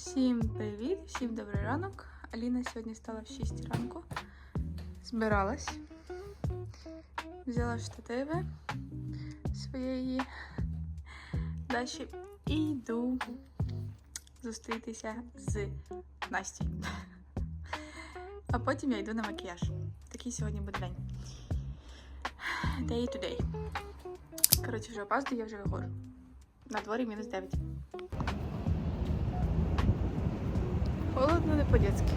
Всім привіт, всім добрий ранок. Аліна сьогодні стала в 6 ранку. Збиралась. Взяла штативи своєї Даші і йду зустрітися з Настю. А потім я йду на макіяж. Такий сьогодні буде день. Day to day. Коротше, вже опаздую, я вже виходжу. На дворі мінус 9. Холодно не по-дєцьки.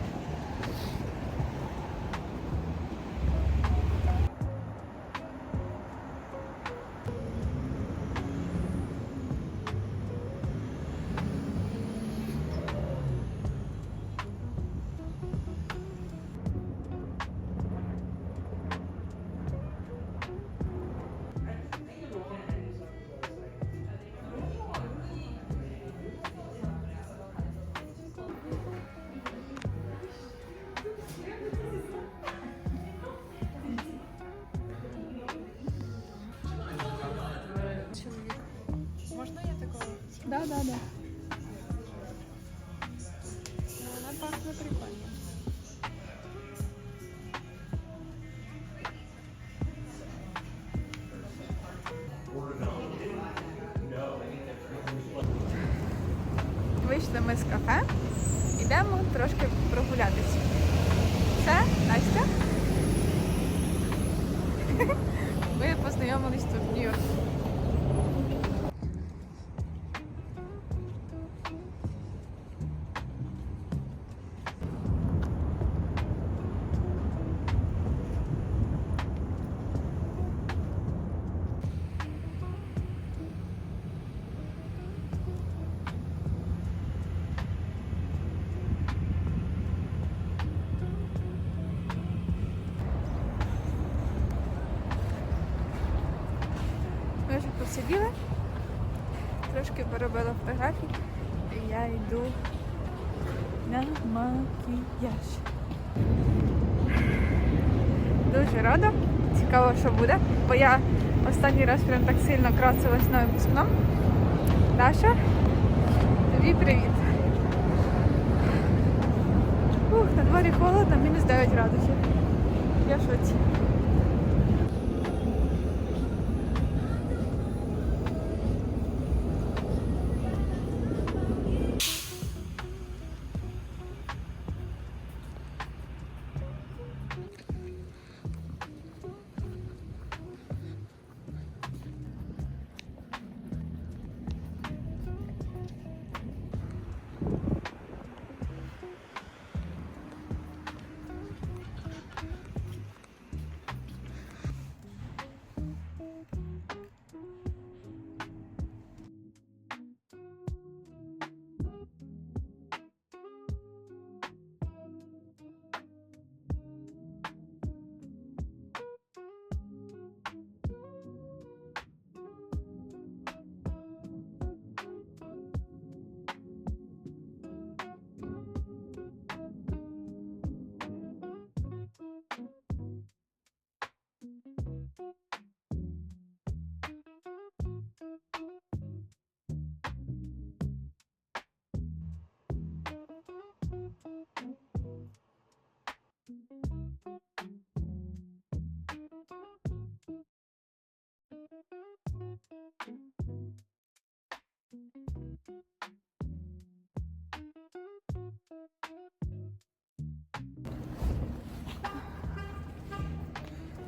Да, да, да. Вона пахне прикольно. Вийшли ми з кафе, йдемо трошки прогулятися. Це Настя. Ми познайомились тут в Нью-Йорку. Посиділи, трошки поробила фотографії, і я йду на макіяж. Дуже рада. Цікаво, що буде, бо я останній раз прям так сильно красилась на випускном. Даша, тобі привіт. Ух, на дворі холодно, мінус 9 градусів. Я шоці.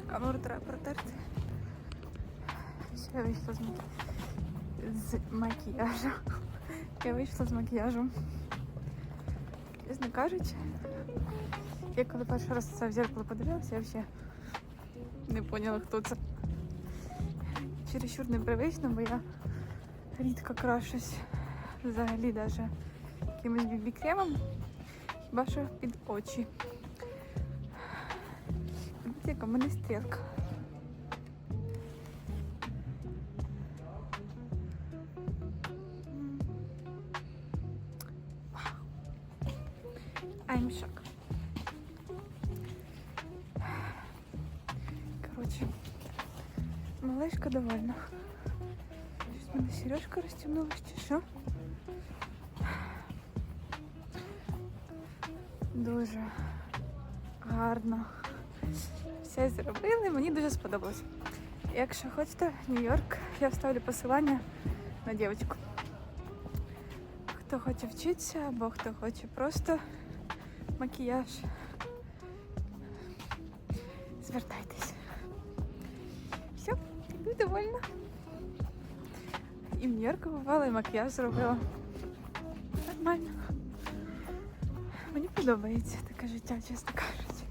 Камеру треба протерти. Я вийшла з, маки... з макіяжу. Я вийшла з макіяжем. Чесно кажучи, я коли перший раз це в зеркало подивилася, я взагалі не поняла, хто це. Чересчур непривично, бо я рідко крашусь взагалі навіть якимось бібі-кремом, хіба що під очі. Дивіться, яка в мене стрілка. Короче, малышка довольна. Щось мене сережка розтягнулась чи що? Дуже гарно. Все зробили, мені дуже сподобалось. Якщо хочете, Нью-Йорк, я вставлю посилання на дівчинку. Хто хоче вчитися, або хто хоче просто макіяж. Звертайтесь. Іду довольна. І Нью-Йорку бувала, і макіяж зробила. Нормально. Мені подобається таке життя, чесно кажучи.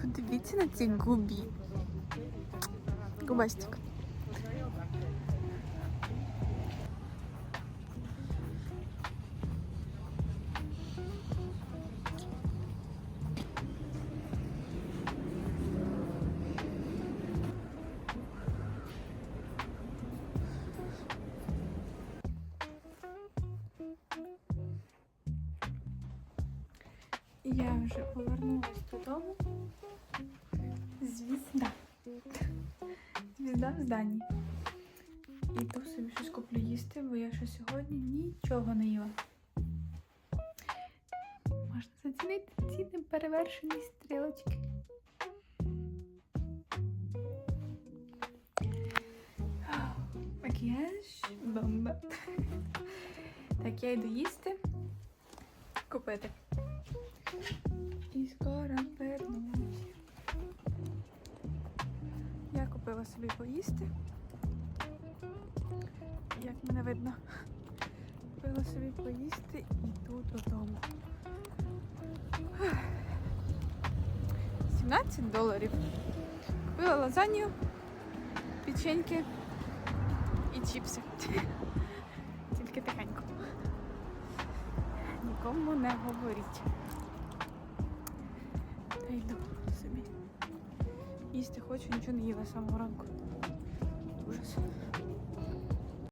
Подивіться на ці губі. Губастик. Я вже повернулась додому. Звізда. Звізда в зданні. Іду собі щось куплю їсти, бо я ще сьогодні нічого не їла. Можна зацінити ці неперевершені стрілочки. Макіяж бомба. Так, я йду їсти. Купити. І скоро вернусь. Я купила собі поїсти. Як мене видно. Купила собі поїсти і йду додому. 17 доларів. Купила лазанью, печеньки і чіпси. Тільки тихенько. Нікому не говоріть. Та йду собі. Їсти хочу, нічого не їла самого ранку. Ужас.